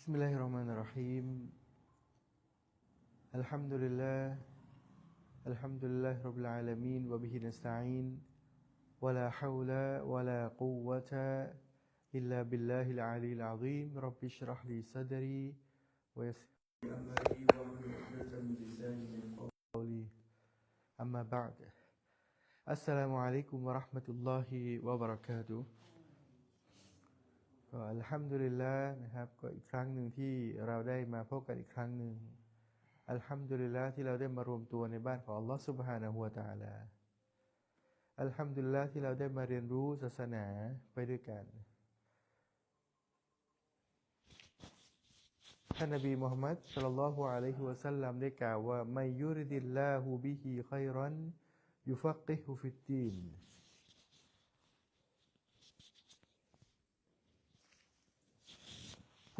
بسم الله الرحمن الرحيم. الحمد لله الحمد لله رب العالمين وبه نستعين. ولا حول ولا قوة إلا بالله العلي العظيم. رب اشرح لي صدري ويسر قولي. أما بعد السلام عليكم ورحمة الله وبركاته. ก็อัลฮัมดุลิลละนะครับ ก็อีกครั้งหนึ่งที่เราได้มาพบกันอีกครั้งหนึ่งอัลฮัมดุลิลละที่เราได้มารวมตัวในบ้านของอัลลอฮ์ سبحانه และ تعالى อัลฮัมดุลิลละที่เราได้มาเรียนรู้ศาสนาไปด้วยกันท่านนบีมุฮัมมัดสัลลัลลอฮุอะลัยฮิวะสัลลัมได้กล่าวว่าไม่ยุริดิลลาฮูบิฮิไครันยุฟักกิฮุฟิดดีน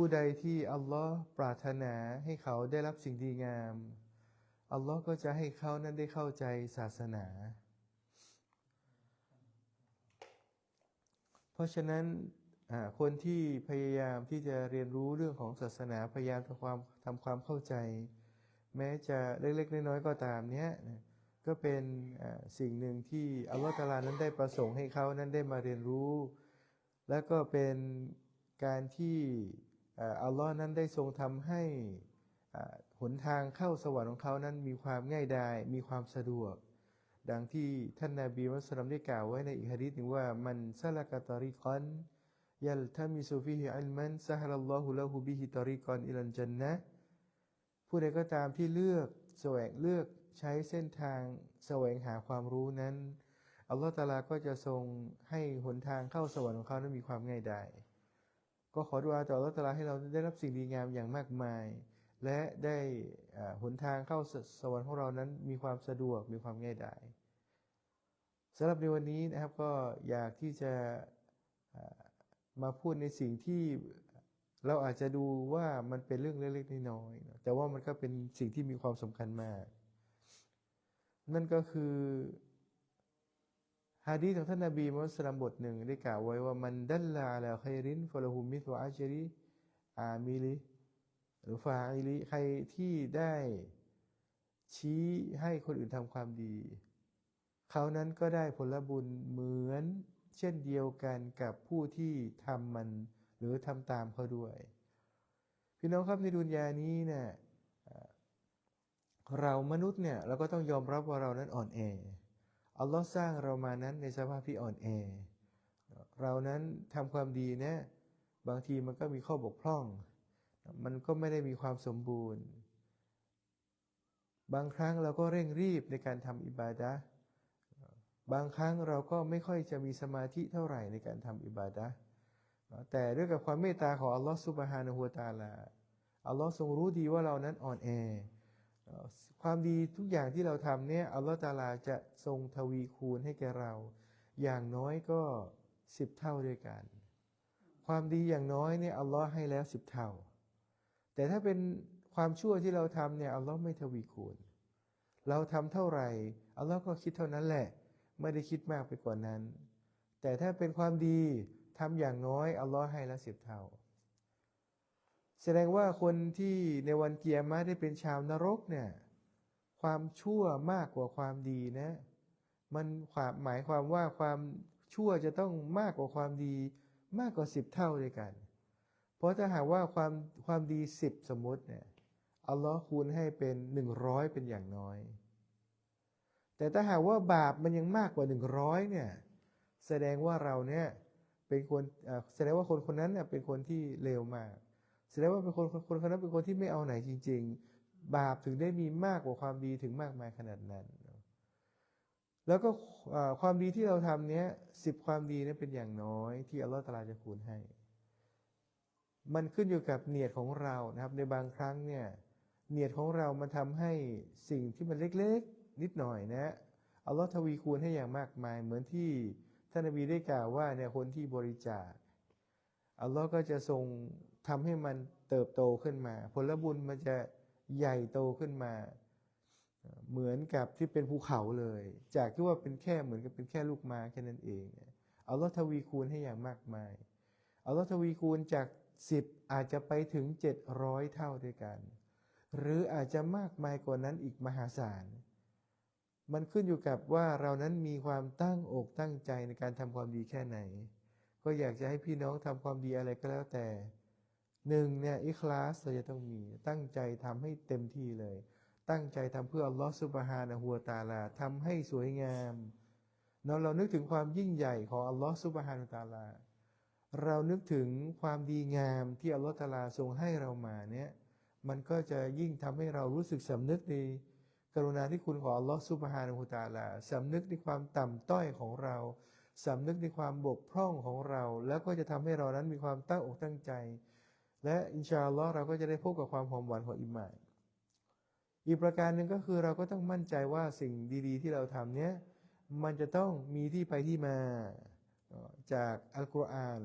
ผู้ใดที่อัลลอฮ์ปรารถนาให้เขาได้รับสิ่งดีงาม อัลลอฮ์ก็จะให้เขานั้นได้เข้าใจศาสนา เพราะฉะนั้นคนที่พยายามที่จะเรียนรู้เรื่องของศาสนาพยายามทำความทำความเข้าใจ แม้จะเล็กๆน้อยๆก็ตามเนี้ยก็เป็นสิ่งหนึ่งที่อัลลอฮ์ตาลานั้นได้ประสงค์ให้เขานั้นได้มาเรียนรู้ และก็เป็นการที่ อัลลอฮ์นั้นได้ทรงทำให้หนทางเข้าสวรรค์ของเขานั้นมีความง่ายดายมีความสะดวก ดังที่ท่านนาบีมุสลิมได้กล่าวไว้ในอีกฮะดีษหนึ่งว่ามันซาลกะตอริกอนยัลทามิซูฟิฮิอัลมันซะฮะลัลลอฮุละฮูบิฮิตอริกอนอิลันจันนะผู้ใดก็ตามที่เลือกแสวงเลือกใช้เส้นทางแสวงหาความรู้นั้นอัลลอฮฺตะอาลาก็จะทรงให้หนทางเข้าสวรรค์ของเขานั้นมีความง่ายดาย ก็ขอดุอาต่ออัตลาให้เราได้รับสิ่งดีงามอย่างมากมาย และได้หนทางเข้าสสวรรค์ของเรานั้นมีความสะดวกมีความง่ายดายสำหรับในวันนี้นะครับก็อยากที่จะมาพูดในสิ่งที่เราอาจจะดูว่ามันเป็นเรื่องเล็กๆน้อยๆแต่ว่ามันก็เป็นสิ่งที่มีความสำคัญมาก นั่นก็คือ ฮะดีของท่านนบีมุฮัมมัดสลัมบทหนึ่งได้กล่าวไว้ว่ามันดัลลาอัลาคัยรินฟะละฮุมิสวะอัจริอามิลิหรือฟาอิลิใครที่ได้ชี้ให้คนอื่นทำความดี เขานั้นก็ได้ผลบุญเหมือน เช่นเดียวกันกับผู้ที่ทำมัน หรือทำตามเขาด้วย พี่น้องครับในดุนยานี้เนี่ยเรามนุษย์เนี่ยเราก็ต้องยอมรับว่าเรานั้นอ่อนแอ อัลลอฮ์สร้างเรามานั้นในสภาพที่อ่อนแอ เรานั้นทำความดีนะบางทีมันก็มีข้อบกพร่อง มันก็ไม่ได้มีความสมบูรณ์ บางครั้งเราก็เร่งรีบในการทำอิบาดะบางครั้งเราก็ไม่ค่อยจะมีสมาธิเท่าไหร่ในการทำอิบาดะแต่ด้วยกับความเมตตาของอัลลอฮ์ซุบฮานะฮูวะตาลาอัลลอฮ์ทรงรู้ดีว่าเรานั้นอ่อนแอ ความดีทุกอย่างที่เราทำเนี่ยอัลลอฮ์ตาลาจะทรงทวีคูณให้แก่เรา อย่างน้อยก็สิบเท่าด้วยกัน ความดีอย่างน้อยเนี่ยอัลลอฮ์ให้แล้วสิบเท่า แต่ถ้าเป็นความชั่วที่เราทำเนี่ยอัลลอฮ์ไม่ทวีคูณ เราทำเท่าไหร่อัลลอฮ์ก็คิดเท่านั้นแหละ ไม่ได้คิดมากไปกว่านั้น แต่ถ้าเป็นความดีทำอย่างน้อยอัลลอฮ์ให้และสิบเท่า แสดงว่าคนที่ในวันเกียรมาได้เป็นชาวนรกเนี่ยความชั่วมากกว่าความดีนะ มันความหมายความว่าความชั่วจะต้องมากกว่าความดีมากกว่าสิบเท่าด้วยกัน เพราะถ้าหากว่าความความดีสิบสมมติเนี่ยอัลลอฮ์คูณให้เป็นหนึ่งร้อยเป็นอย่างน้อย แต่ถ้าหากว่าบาปมันยังมากกว่าหนึ่งร้อยเนี่ยแสดงว่าเราเนี่ยเป็นคนแสดงว่าคนคนนั้นเนี่ยเป็นคนที่เลวมาก แสดงว่าเป็นคนคนคนนั้นเป็นคนที่ไม่เอาไหนจริง ๆ บาปถึงได้มีมากกว่าความดีถึงมากมายขนาดนั้น แล้วก็ความดีที่เราทำเนี้ยสิบความดีนี่ยเป็นอย่างน้อยที่อัลลอฮฺตาลาจะคูณให้ มันขึ้นอยู่กับเนียดของเรานะครับ ในบางครั้งเนี่ยเนียดของเรามันทำให้สิ่งที่มันเล็กๆ นิดหน่อยนะอัลลอฮฺทวีคูณให้อย่างมากมาย เหมือนที่ท่านนบีได้กล่าวว่าเนี่ยคนที่บริจาคอัลลอฮ์ก็จะทรง ทำให้มันเติบโตขึ้นมา ผลบุญมันจะใหญ่โตขึ้นมา เหมือนกับที่เป็นภูเขาเลย จากที่ว่าเป็นแค่เหมือนกับเป็นแค่ลูกม้แค่นั้นเองเอัลอทวีคูณให้อย่างมากมายเอัลอทวีคูณจากสิบอาจจะไปถึงเจ็ดร้อยเท่าด้วยกัน หรืออาจจะมากมายกว่านั้นอีกมหาศาลมันขึ้นอยู่กับว่าเรานั้นมีความตั้งอกตั้งใจในการทำความดีแค่ไหน ก็อยากจะให้พี่น้องทำความดีอะไรก็แล้วแต่ หนึ่งเนี่ยอิคลาสเราจะต้องมีตั้งใจทำให้เต็มที่เลย ตั้งใจทำเพื่ออัลลอฮฺซุบฮานะฮูวตาลาทำให้สวยงามเนาะเรานึกถึงความยิ่งใหญ่ของอัลลอฮฺซุบฮานะฮูวตาลา เรานึกถึงความดีงามที่อัลลอฮฺตาลาทรงให้เรามาเนี่ยมันก็จะยิ่งทำให้เรารู้สึกสำนึกในกรุณาธิคุณของอัลลอฮฺซุบฮานะฮูวตาลาสำนึกในความต่ำต้อยของเราสำนึกในความบกพร่องของเรา แล้วก็จะทำให้เรานั้นมีความตั้งอกตั้งใจ และอินชาอัลลอฮ์เราก็จะได้พบกับความหอมหวานของอิมานอีกประการหนึ่งก็คือเราก็ต้องมั่นใจว่าสิ่งดีๆ ที่เราทำเนี้ยมันจะต้องมีที่ไปที่มาจากอัลกุรอาน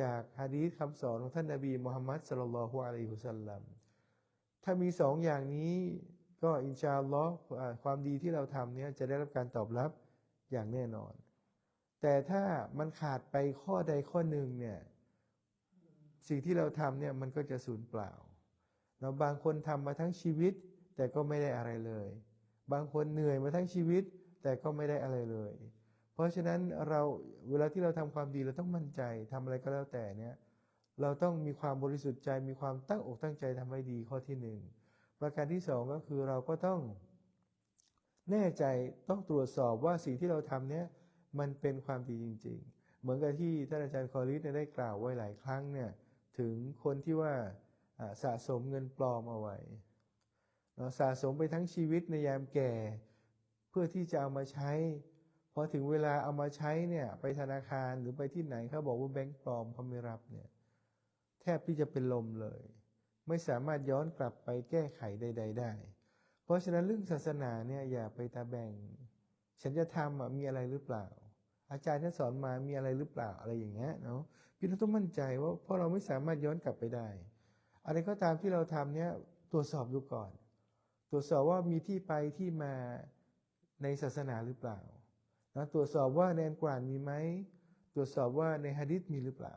จากฮะดีษคำสอนของท่านนบีมุฮัมมัดสลลัลลอฮุอะลัยฮิวะสัลลัมถ้ามีสองอย่างนี้ก็อินชาอัลลอฮ์ความดีที่เราทำเนี้ยจะได้รับการตอบรับอย่างแน่นอน แต่ถ้ามันขาดไปข้อใดข้อหนึ่งเนี่ย สิ่งที่เราทำเนี่ยมันก็จะสูญเปล่าเราบางคนทำมาทั้งชีวิต แต่ก็ไม่ได้อะไรเลย บางคนเหนื่อยมาทั้งชีวิต แต่ก็ไม่ได้อะไรเลย เพราะฉะนั้นเราเวลาที่เราทำความดีเราต้องมั่นใจทำอะไรก็แล้วแต่เนี่ยเราต้องมีความบริสุทธิ์ใจมีความตั้งอกตั้งใจทำให้ดีข้อที่หนึ่งประการที่สองก็คือเราก็ต้องแน่ใจต้องตรวจสอบว่าสิ่งที่เราทำเนี่ยมันเป็นความดีจริง ๆ เหมือนกับที่ท่านอาจารย์คอริสได้กล่าวไว้หลายครั้งเนี่ย ถึงคนที่ว่าสะสมเงินปลอมเอาไว้เราสะสมไปทั้งชีวิตในยามแก่ เพื่อที่จะเอามาใช้พอถึงเวลาเอามาใช้เนี่ยไปธนาคารหรือไปที่ไหนเขาบอกว่าแบงก์ปลอมเขาไม่รับเนี่ยแทบที่จะเป็นลมเลย ไม่สามารถย้อนกลับไปแก้ไขใด ๆ ได้ เพราะฉะนั้นเรื่องศาสนาเนี่ยอย่าไปตาแบ่ง ฉันจะทำมีอะไรหรือเปล่า อาจารย์ท่านสอนมามีอะไรหรือเปล่าอะไรอย่างเงี้ยเนาะพี่เราต้องมั่นใจว่าเพราะเราไม่สามารถย้อนกลับไปได้ อะไรก็ตามที่เราทำเนี่ยตรวจสอบดูก่อน ตรวจสอบว่ามีที่ไปที่มาในศาสนาหรือเปล่านะตรวจสอบว่าในอันกรานมีไหมตรวจสอบว่าในฮะดิษมีหรือเปล่า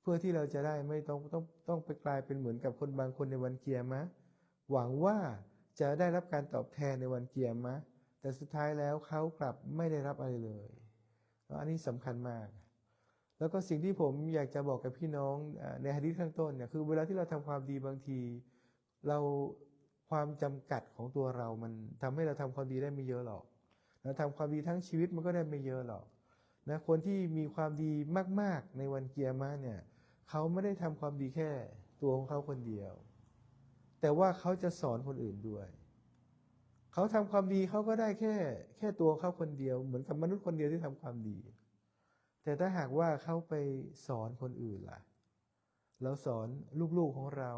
เพื่อที่เราจะได้ไม่ต้องต้องต้องไปกลายเป็นเหมือนกับคนบางคนในวันเกียร์มะ หวังว่าจะได้รับการตอบแทนในวันเกียร์มะ แต่สุดท้ายแล้วเขากลับไม่ได้รับอะไรเลย อันนี้สำคัญมาก แล้วก็สิ่งที่ผมอยากจะบอกกับพี่น้องในฮะดิษข้างต้นเนี่ยคือเวลาที่เราทำความดีบางที เราความจำกัดของตัวเรามันทำให้เราทำความดีได้ไม่เยอะหรอกเราทำความดีทั้งชีวิตมันก็ได้ไม่เยอะหรอกนะคนที่มีความดีมาก ๆ ในวันเกียร์มาเนี่ยเขาไม่ได้ทำความดีแค่ตัวของเขาคนเดียว แต่ว่าเขาจะสอนคนอื่นด้วย เขาทำความดีเขาก็ได้แค่แค่ตัวเขาคนเดียว เหมือนกับมนุษย์คนเดียวที่ทำความดี แต่ถ้าหากว่าเขาไปสอนคนอื่นล่ะ เราสอนลูกๆของเรา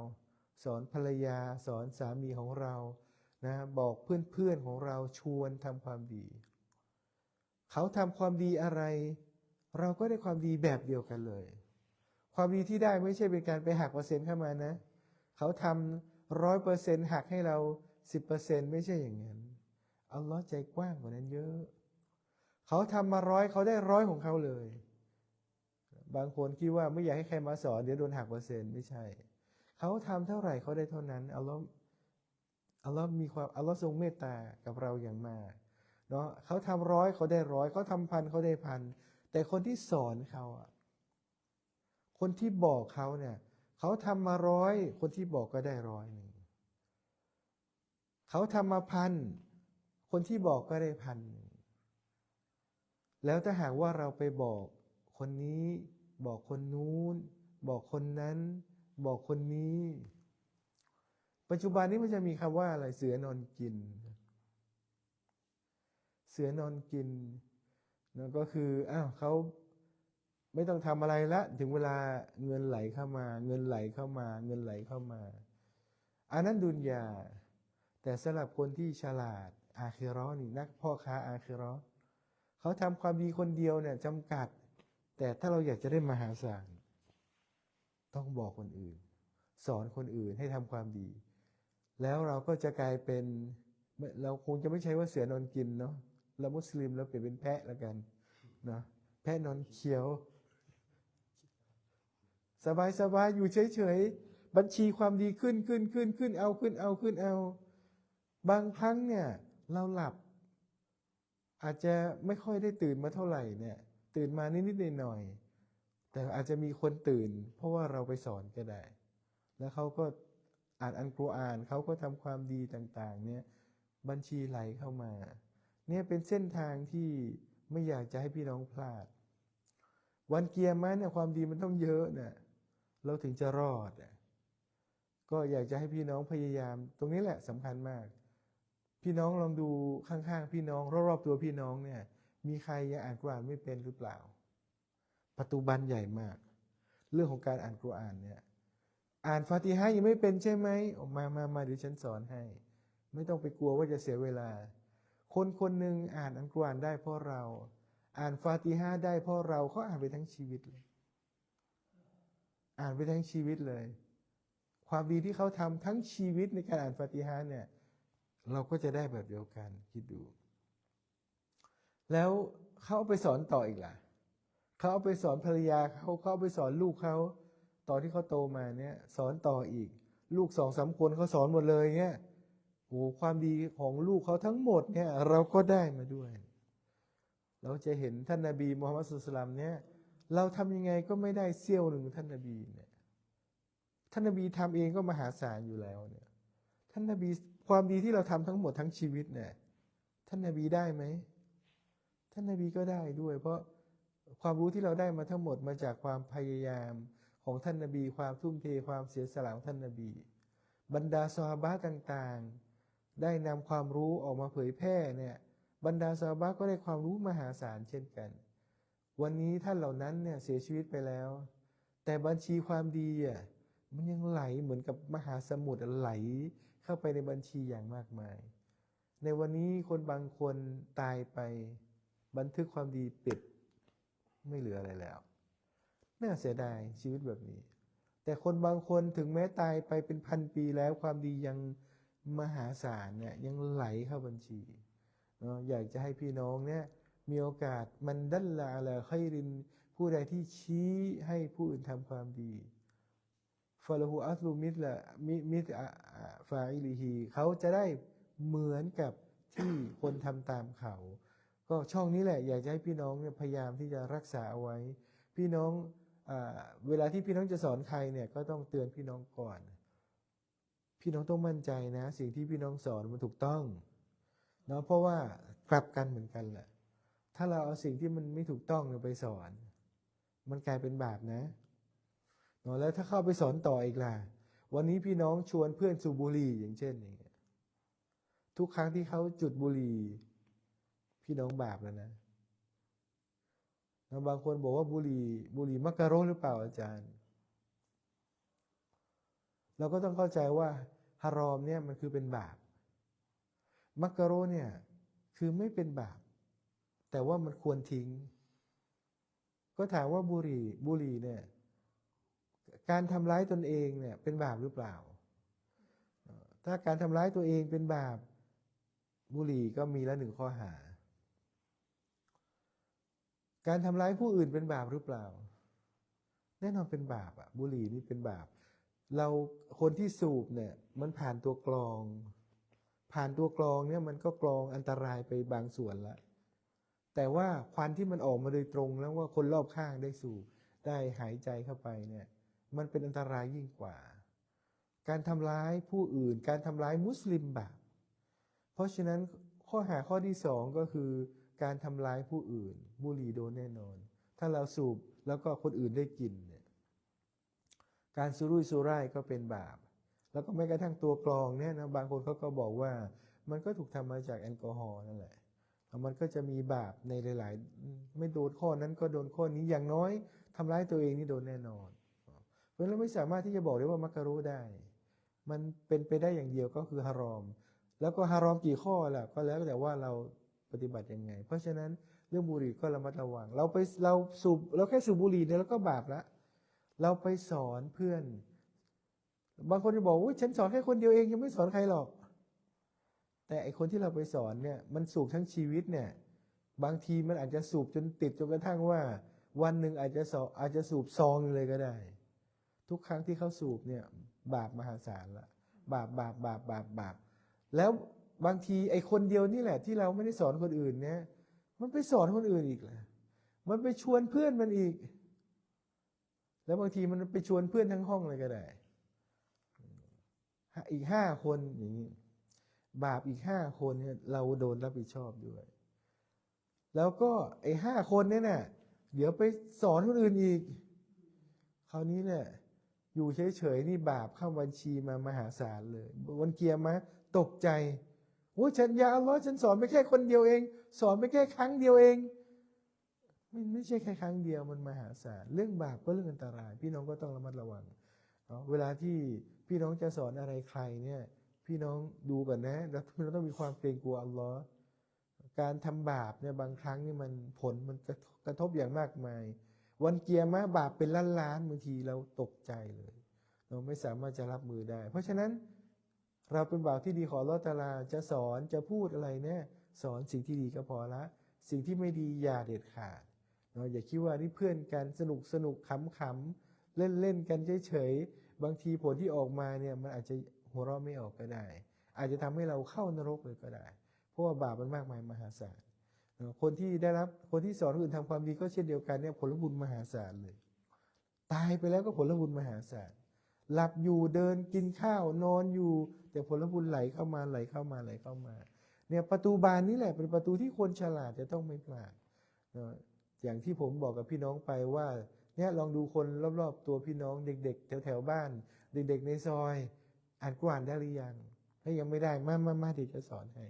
สอนภรรยา สอนสามีของเรานะบอกเพื่อนๆของเราชวนทำความดี เขาทำความดีอะไร เราก็ได้ความดีแบบเดียวกันเลย ความดีที่ได้ไม่ใช่เป็นการไปหักเปอร์เซ็นต์เข้ามานะ เขาทำร้อยเปอร์เซ็นต์หักให้เรา สิบเปอร์เซ็นต์ไม่ใช่อย่างนั้นอัลลอฮ์ใจกว้างกว่านั้นเยอะ เขาทำมาร้อยเขาได้ร้อยของเขาเลย บางคนคิดว่าไม่อยากให้ใครมาสอนเดี๋ยวโดนหักเปอร์เซ็นต์ไม่ใช่ เขาทำเท่าไหร่เขาได้เท่านั้นอัลลอฮ์อัลลอฮ์มีความอัลลอฮ์ทรงเมตตากับเราอย่างมากเนาะเขาทำร้อยเขาได้ร้อยเขาทำพันเขาได้พันแต่คนที่สอนเขาอะคนที่บอกเขาเนี่ยเขาทำมาร้อย คนที่บอกก็ได้ร้อยหนึ่ง เขาทำมาพันคนที่บอกก็ได้พันแล้วถ้าหากว่าเราไปบอกคนนี้ บอกคนนู้น บอกคนนั้น บอกคนนี้ ปัจจุบันนี้มันจะมีคำว่าอะไรเสือนอนกิน เสือนอนกินนั่นก็คืออ้าวเขาไม่ต้องทำอะไรละ ถึงเวลาเงินไหลเข้ามา เงินไหลเข้ามา เงินไหลเข้ามาอันนั้นดุนยา แต่สำหรับคนที่ฉลาดอาคิราะห์นี่นักพ่อค้าอาคิราะห์เขาทำความดีคนเดียวเนี่ยจำกัด แต่ถ้าเราอยากจะได้มหาศาลต้องบอกคนอื่น สอนคนอื่นให้ทำความดี แล้วเราก็จะกลายเป็นเราคงจะไม่ใช่ว่าเสือนอนกินเนาะเรามุสลิมเราเปลี่ยนเป็นแพะแล้วกันเนาะแพะนอนเคี้ยว สบายสบายอยู่เฉยๆบัญชีความดีขึ้นขึ้นขึ้นขึ้นเอาขึ้นเอาขึ้นเอา บางครั้งเนี่ยเราหลับ อาจจะไม่ค่อยได้ตื่นมาเท่าไหร่เนี่ย ตื่นมานิดๆหน่อยๆแต่อาจจะมีคนตื่น เพราะว่าเราไปสอนก็ได้ แล้วเขาก็อ่านอันกุรอานเขาก็ทำความดีต่าง ๆ เนี่ยบัญชีไหลเข้ามา เนี่ยเป็นเส้นทางที่ไม่อยากจะให้พี่น้องพลาด วันเกียร์มันเนี่ยความดีมันต้องเยอะเนี่ยเราถึงจะรอดอะก็อยากจะให้พี่น้องพยายาม ตรงนี้แหละสำคัญมาก พี่น้องลองดูข้างๆ พี่น้องรอบๆตัวพี่น้องเนี่ย มีใครยังอ่านกุรอานไม่เป็นหรือเปล่าประตูบันใหญ่มาก เรื่องของการอ่านกุรอานเนี่ย อ่านฟาติฮะยังไม่เป็นใช่ไหมออกมามามาเดี๋ยวฉันสอนให้ ไม่ต้องไปกลัวว่าจะเสียเวลา คนคนหนึ่งอ่านอันกุรอานได้เพราะเรา อ่านฟาติฮะได้เพราะเราเขาอ่านไปทั้งชีวิตเลย อ่านไปทั้งชีวิตเลย ความดีที่เขาทำทั้งชีวิตในการอ่านฟาติฮะเนี่ย เราก็จะได้แบบเดียวกันคิดดู แล้วเขาเอาไปสอนต่ออีกล่ะเขาเอาไปสอนภรรยาเขาเขาเอาไปสอนลูกเขาตอนที่เขาโตมาเนี่ย สอนต่ออีก ลูกสองสามคนเขาสอนหมดเลยเนี่ยโอ้ความดีของลูกเขาทั้งหมดเนี่ย เราก็ได้มาด้วย เราจะเห็นท่านนาบีมูฮัมมัดสุลตัลลัมเนี่ย เราทำยังไงก็ไม่ได้เสี้ยวหนึ่งท่านนาบีเนี่ยท่านนาบีทำเองก็มหาศาลอยู่แล้วเนี่ย ท่านนาบี ความดีที่เราทำทั้งหมดทั้งชีวิตเนี่ยท่านนาบีได้ไหมท่านนาบีก็ได้ด้วย เพราะความรู้ที่เราได้มาทั้งหมดมาจากความพยายามของท่านนาบี ความทุ่มเทความเสียสละของท่านนาบี บรรดาซอฮาบะต่างๆ ได้นำความรู้ออกมาเผยแพร่เนี่ยบรรดาซอฮาบะก็ได้ความรู้มหาศาลเช่นกัน วันนี้ท่านเหล่านั้นเนี่ยเสียชีวิตไปแล้ว แต่บัญชีความดีอะมันยังไหลเหมือนกับมหาสมุทรไหล เข้าไปในบัญชีอย่างมากมาย ในวันนี้คนบางคนตายไปบันทึกความดีปิดไม่เหลืออะไรแล้ว น่าเสียดายชีวิตแบบนี้ แต่คนบางคนถึงแม้ตายไปเป็นพันปีแล้วความดียังมหาศาลเนี่ยยังไหลเข้าบัญชีเนาะอยากจะให้พี่น้องเนี่ยมีโอกาสมันดัลลาอะลาไครินผู้ใดที่ชี้ให้ผู้อื่นทำความดีาลหูอัสลูมิดละมิมิดอะอะฟาอิลิฮีเขาจะได้เหมือนกับที่คนทำตามเขา ก็ช่องนี้แหละ อยากจะให้พี่น้องเนี่ยพยายามที่จะรักษาเอาไว้ พี่น้องเวลาที่พี่น้องจะสอนใครเนี่ยก็ต้องเตือนพี่น้องก่อน พี่น้องต้องมั่นใจนะ สิ่งที่พี่น้องสอนมันถูกต้องเนาะเพราะว่ากลับกันเหมือนกันแหละถ้าเราเอาสิ่งที่มันไม่ถูกต้องเนี่ยไปสอน มันกลายเป็นบาปนะ แล้วถ้าเข้าไปสอนต่ออีกล่ะ วันนี้พี่น้องชวนเพื่อนสูบบุหรี่อย่างเช่นอย่างเงี้ยทุกครั้งที่เขาจุดบุหรี่ พี่น้องบาปแล้วนะบางคนบอกว่าบุหรี่บุหรี่มักกะโรหรือเปล่าอาจารย์ เราก็ต้องเข้าใจว่าฮารอมเนี่ยมันคือเป็นบาปมักกะโรเนี่ยคือไม่เป็นบาป แต่ว่ามันควรทิ้ง ก็ถามว่าบุหรี่บุหรี่เนี่ย การทำร้ายตนเองเนี่ยเป็นบาปหรือเปล่า ถ้าการทำร้ายตัวเองเป็นบาปบุหรี่ก็มีละหนึ่งข้อหา การทำร้ายผู้อื่นเป็นบาปหรือเปล่า แน่นอนเป็นบาปอะบุหรี่นี่เป็นบาป เราคนที่สูบเนี่ยมันผ่านตัวกรอง ผ่านตัวกรองเนี่ยมันก็กรองอันตรายไปบางส่วนละแต่ว่าควันที่มันออกมาโดยตรงแล้วว่าคนรอบข้างได้สูบได้หายใจเข้าไปเนี่ย มันเป็นอันตรายยิ่งกว่า การทำร้ายผู้อื่น การทำร้ายมุสลิมบาปเพราะฉะนั้นข้อหาข้อที่สองก็คือ การทำร้ายผู้อื่น บุหรี่โดนแน่นอน ถ้าเราสูบแล้วก็คนอื่นได้กินเนี่ยการสุรุ่ยสุร่ายก็เป็นบาป แล้วก็แม้กระทั่งตัวกรองเนี่ยนะบางคนเขาก็บอกว่า มันก็ถูกทำมาจากแอลกอฮอล์นั่นแหละแล้วมันก็จะมีบาปในหลาย ๆ ไม่โดนข้อนั้นก็โดนข้อนี้อย่างน้อยทำร้ายตัวเองนี่โดนแน่นอน ราะฉะนั้นเราไม่สามารถที่จะบอกได้ว่ามักกะรุได้ มันเป็นไปได้อย่างเดียวก็คือฮารอม แล้วก็ฮารอมกี่ข้อล่ะก็แล้วแต่ว่าเราปฏิบัติยังไง เพราะฉะนั้นเรื่องบุหรี่ก็ระมัดระวัง เราไปเราสูบเราแค่สูบบุหรี่เนี่ยเราก็บาปละ เราไปสอนเพื่อน บางคนจะบอกว่าฉันสอนแค่คนเดียวเองยังไม่สอนใครหรอก แต่ไอคนที่เราไปสอนเนี่ยมันสูบทั้งชีวิตเนี่ย บางทีมันอาจจะสูบจนติดจนกระทั่งว่า วันหนึ่งอาจจะสออาจจะสูบซองเลยก็ได้ ทุกครั้งที่เขาสูบเนี่ยบาปมหาศาลละบาปบาปบาปบาปบาปแล้วบางทีไอ้คนเดียวนี่แหละ ที่เราไม่ได้สอนคนอื่นเนี่ย มันไปสอนคนอื่นอีกแหละมันไปชวนเพื่อนมันอีก แล้วบางทีมันไปชวนเพื่อนทั้งห้องเลยก็ได้อีกห้าคนอย่างนี้บาปอีกห้าคนเนี่ยเราโดนรับผิดชอบด้วย แล้วก็ไอ้ห้าคนเนี่ยน่ะเดี๋ยวไปสอนคนอื่นอีก คราวนี้เนี่ย อยู่เฉยๆนี่บาปเข้าบัญชีมามหาศาลเลยวันเกียร์มาตกใจโอ้ฉันยาอัลลอฮ์ฉันสอนไปแค่คนเดียวเอง สอนไปแค่ครั้งเดียวเองมันไม่ใช่แค่ครั้งเดียวมันมหาศาลเรื่องบาปก็เรื่องอันตราย พี่น้องก็ต้องระมัดระวังเนาะเวลาที่พี่น้องจะสอนอะไรใครเนี่ยพี่น้องดูก่อนนะแล้วพี่น้องต้องมีความเกรงกลัวอัลลอฮ์การทำบาปเนี่ยบางครั้งนี่มันผลมันกระทบอย่างมากมาย วันเกียร์มาบาปเป็นล้านล้านๆบางทีเราตกใจเลย เราไม่สามารถจะรับมือได้ เพราะฉะนั้นเราเป็นบ่าวที่ดีขออัลลอฮ์ตาลาจะสอนจะพูดอะไรเนี่ยสอนสิ่งที่ดีก็พอละ สิ่งที่ไม่ดีอย่าเด็ดขาดเนาะอย่าคิดว่านี่เพื่อนกันสนุกสนุกขำขำเล่นเล่นกันเฉยๆบางทีผลที่ออกมาเนี่ยมันอาจจะหัวเราะไม่ออกก็ได้ อาจจะทำให้เราเข้านรกเลยก็ได้ เพราะว่าบาปมันมากมายมหาศาล คนที่ได้รับคนที่สอนคนอื่นทำความดีก็เช่นเดียวกันเนี่ยผลบุญมหาศาลเลย ตายไปแล้วก็ผลบุญมหาศาลหลับอยู่เดินกินข้าวนอนอยู่ แต่ผลบุญไหลเข้ามาไหลเข้ามาไหลเข้ามา เนี่ยประตูบานนี้แหละเป็นประตูที่คนฉลาดจะต้องไม่พลาดอย่างที่ผมบอกกับพี่น้องไปว่า เนี่ยลองดูคนรอบๆ ตัวพี่น้องเด็ก ๆ แถวๆบ้าน เด็ก ๆ ในซอย อ่านกุรอานได้หรือยัง ถ้ายังไม่ได้มามามาเดี๋ยวจะสอนให้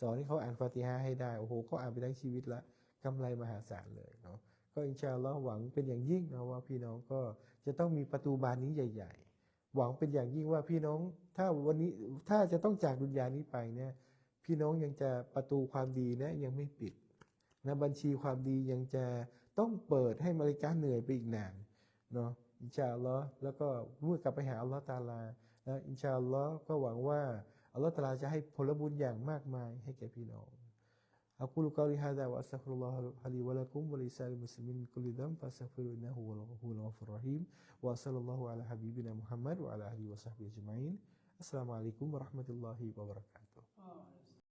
สอนให้เขาอ่านฟาติฮะให้ได้ โอ้โหเขาอ่านไปทั้งชีวิตละกำไรมหาศาลเลยเนาะก็อินชาอัลลอฮ์หวังเป็นอย่างยิ่งนะว่าพี่น้องก็จะต้องมีประตูบานนี้ใหญ่ ๆ หวังเป็นอย่างยิ่งว่าพี่น้องถ้าวันนี้ถ้าจะต้องจากดุนยานี้ไปเนี่ยพี่น้องยังจะประตูความดีนะยังไม่ปิดนะบัญชีความดียังจะต้องเปิดให้มาริกาเหนื่อยไปอีกนานเนาะอินชาอัลลอฮ์แล้วก็เมื่อกลับไปหาอัลลอฮ์ตาอาลานะอินชาอัลลอฮ์ก็หวังว่า อัลลอฮฺตะอาลาจะให้ผลบุญอย่างมากมายให้แก่พี่น้องอักูลุกาลิฮะดาวะอัสตัฆฟิรุลลอฮะลิวะลักุมวะลิซาลิมุสลิมินกุลิดัมฟัสตัฆฟิรุอินนะฮูวัลกฟูรกฟูรรหีมวะซัลลัลลอฮุอะลาฮะบีบินะมุฮัมมัดวะอะลาอาลีฮิวะซอฮบิฮิอัจมัยนอัสสลามุอะลัยกุมวะเราะห์มะตุลลอฮิวะบะเราะกาตุฮ์